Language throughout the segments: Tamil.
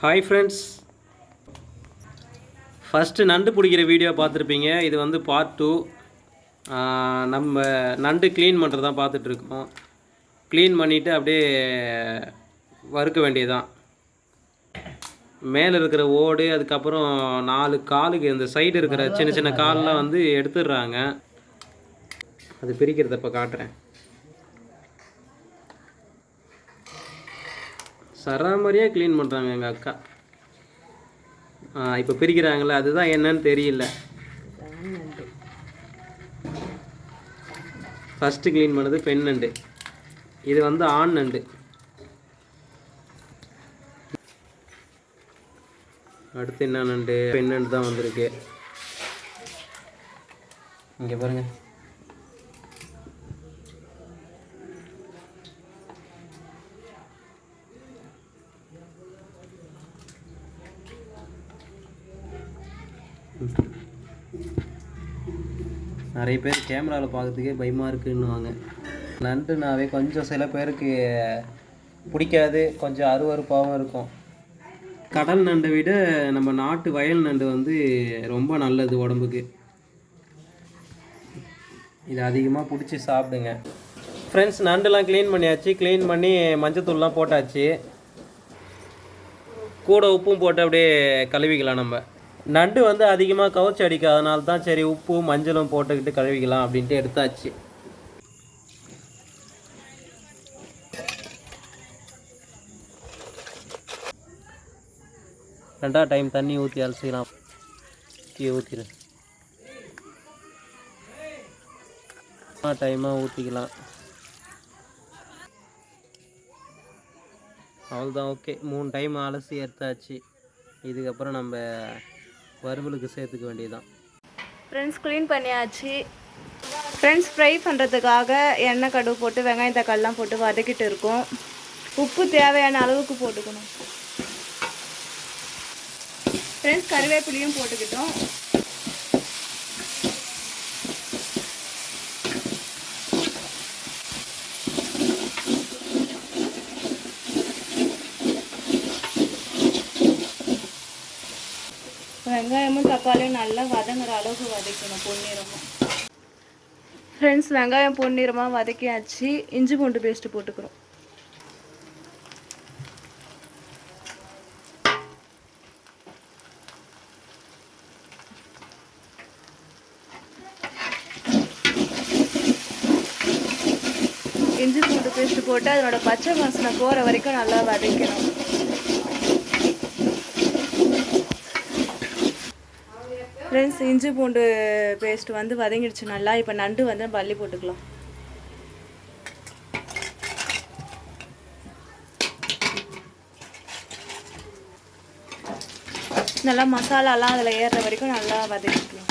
ஹாய் ஃப்ரெண்ட்ஸ் ஃபஸ்ட்டு நண்டு பிடிக்கிற வீடியோ பார்த்துருப்பீங்க. இது வந்து பார்ட் டூ நம்ம நண்டு க்ளீன் பண்ணுறது தான் பார்த்துட்ருக்கோம். க்ளீன் பண்ணிவிட்டு அப்படியே வறுக்க வேண்டியதுதான். மேலே இருக்கிற ஓடு அதுக்கப்புறம் நாலு காலுக்கு இந்த சைடு இருக்கிற சின்ன சின்ன கால்லாம் வந்து எடுத்துடுறாங்க. அது பிரிக்கிறத இப்போ காட்டுறேன். சராமரியாக க்ளீன் பண்ணுறாங்க எங்கள் அக்கா. இப்போ பிரிக்கிறாங்களே அதுதான் என்னன்னு தெரியல. ஃபஸ்ட்டு க்ளீன் பண்ணது பெண் நண்டு. இது வந்து ஆண் நண்டு. அடுத்து என்ன நண்டு? பெண் நண்டு தான் வந்திருக்கு. இங்கே பாருங்கள் நிறைய பேர் கேமராவில் பார்க்கறதுக்கே பயமாக இருக்குன்னுவாங்க. நண்டுனாவே கொஞ்சம் சில பேருக்கு பிடிக்காது கொஞ்சம் அருவருப்பாகவும் இருக்கும். கடல் நண்டை விட நம்ம நாட்டு வயல் நண்டு வந்து ரொம்ப நல்லது உடம்புக்கு. இது அதிகமாக பிடிச்சி சாப்பிடுங்க. ஃப்ரெண்ட்ஸ் நண்டுலாம் க்ளீன் பண்ணியாச்சு. க்ளீன் பண்ணி மஞ்சத்தூள்லாம் போட்டாச்சு. கூட உப்பும் போட்டு அப்படியே கழுவிக்கலாம் நம்ம. நண்டு வந்து அதிகமாக கவுச்சி அடிக்காதனால தான் சரி உப்பு மஞ்சளும் போட்டுக்கிட்டு கழுவிக்கலாம் அப்படின்ட்டு எடுத்தாச்சு. ரெண்டாவது டைம் தண்ணி ஊற்றி அலசிக்கலாம் கீழே ஊற்றிடு டைமாக ஊற்றிக்கலாம் அவ்வளோதான் ஓகே மூணு டைம் அலசி எடுத்தாச்சு. இதுக்கப்புறம் நம்ம வறுவலுக்கு சேர்த்துக்க வேண்டியதுதான். ஃப்ரெண்ட்ஸ் க்ளீன் பண்ணியாச்சு. ஃப்ரெண்ட்ஸ் ஃப்ரை பண்ணுறதுக்காக எண்ணெய் கடுகு போட்டு வெங்காயம் தக்காளிலாம் போட்டு வதக்கிட்டு இருக்கோம். உப்பு தேவையான அளவுக்கு போட்டுக்கணும். ஃப்ரெண்ட்ஸ் கருவேப்பிலையும் போட்டுக்கிட்டோம். வெங்காயமும் தக்காளியும் நல்லா வதங்குற அளவுக்கு வதக்கணும் பொன்னிறமாக ஃப்ரெண்ட்ஸ் வெங்காயம் பொன்னிறமாக வதக்கியாச்சு. இஞ்சி பூண்டு பேஸ்ட்டு போட்டுக்கிறோம். இஞ்சி பூண்டு பேஸ்ட்டு போட்டு அதனோட பச்சை வாசனை போகிற வரைக்கும் நல்லா வதக்கணும். ஃப்ரெண்ட்ஸ் இஞ்சி பூண்டு பேஸ்ட் வந்து வதங்கிடுச்சு. நல்லா இப்போ நண்டு வந்து பள்ளி போட்டுக்கலாம். நல்லா மசாலாலாம் அதில் ஏறுற வரைக்கும் நல்லா வதக்கிக்கலாம்.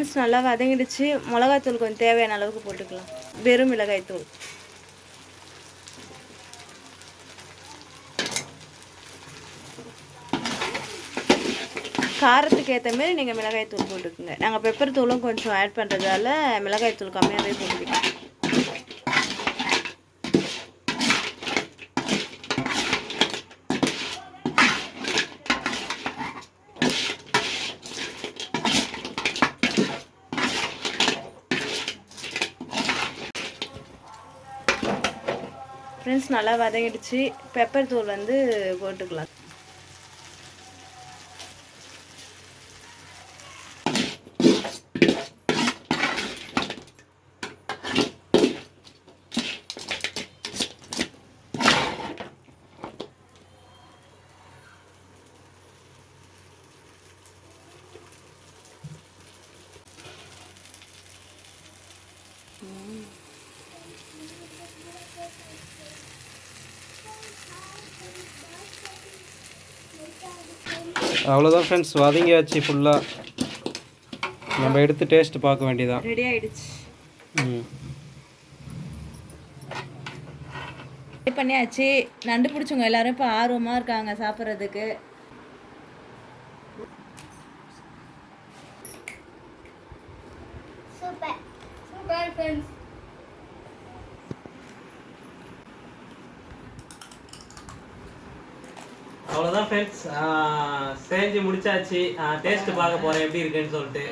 ஃப்ரெண்ட்ஸ் நல்லா வதங்கிடுச்சு. மிளகாத்தூள் கொஞ்சம் தேவையான அளவுக்கு போட்டுக்கலாம். வெறும் மிளகாய்த்தூள். காரத்துக்கு ஏற்ற மாதிரி நீங்கள் மிளகாய்த்தூள் போட்டுக்கோங்க. நாங்கள் பெப்பர் தூளும் கொஞ்சம் ஆட் பண்ணுறதால மிளகாய்த்தூள் கம்மியாகவே போட்டுக்கிட்டோம் ஃப்ரெண்ட்ஸ் நல்லா வதங்கிடுச்சு. பெப்பர் தூள் வந்து போட்டுக்கலாம். அவ்வளோதான் ஃப்ரெண்ட்ஸ் வதங்கியாச்சு ஃபுல்லாக நம்ம எடுத்து டேஸ்ட் பார்க்க வேண்டியதான் ரெடி ஆயிடுச்சு. ம். பண்ணியாச்சு. நண்டு பிடிச்சவங்க எல்லாரும் இப்போ ஆர்வமாக இருக்காங்க சாப்பிட்றதுக்கு. சூப்பர் சூப்பர் ஃப்ரெண்ட்ஸ் அவ்வளோதான் ஃப்ரெண்ட்ஸ் செஞ்சு முடிச்சாச்சு. டேஸ்ட் பார்க்க போறேன். எப்படி இருக்குன்னு சொல்லிட்டு.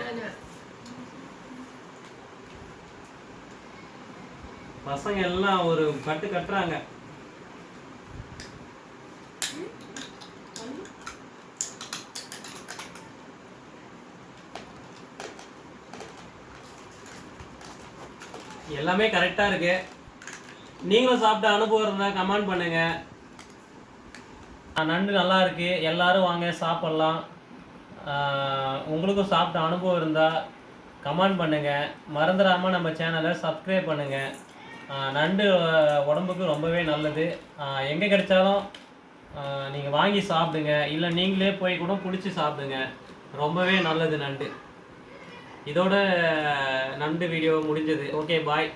பசங்க எல்லாம் ஒரு கட்டு கட்டுறாங்க. எல்லாமே கரெக்டாக இருக்கு. நீங்களும் சாப்பிட்ட அனுபவம் இருந்தால் கமெண்ட் பண்ணுங்க. நண்டு நல்லா இருக்கு. எல்லாரும் வாங்க சாப்பிட்லாம். உங்களுக்கும் சாப்பிட்ட அனுபவம் இருந்தால் கமெண்ட் பண்ணுங்க. மறந்துடாம நம்ம சேனலை சப்ஸ்கிரைப் பண்ணுங்க. நண்டு உடம்புக்கு ரொம்பவே நல்லது. எங்கே கிடைச்சாலும் நீங்கள் வாங்கி சாப்பிடுங்க. இல்லை நீங்களே போய் கூட பிடிச்சி சாப்பிடுங்க. ரொம்பவே நல்லது நண்டு. இதோட நண்டு வீடியோ முடிஞ்சது. Okay bye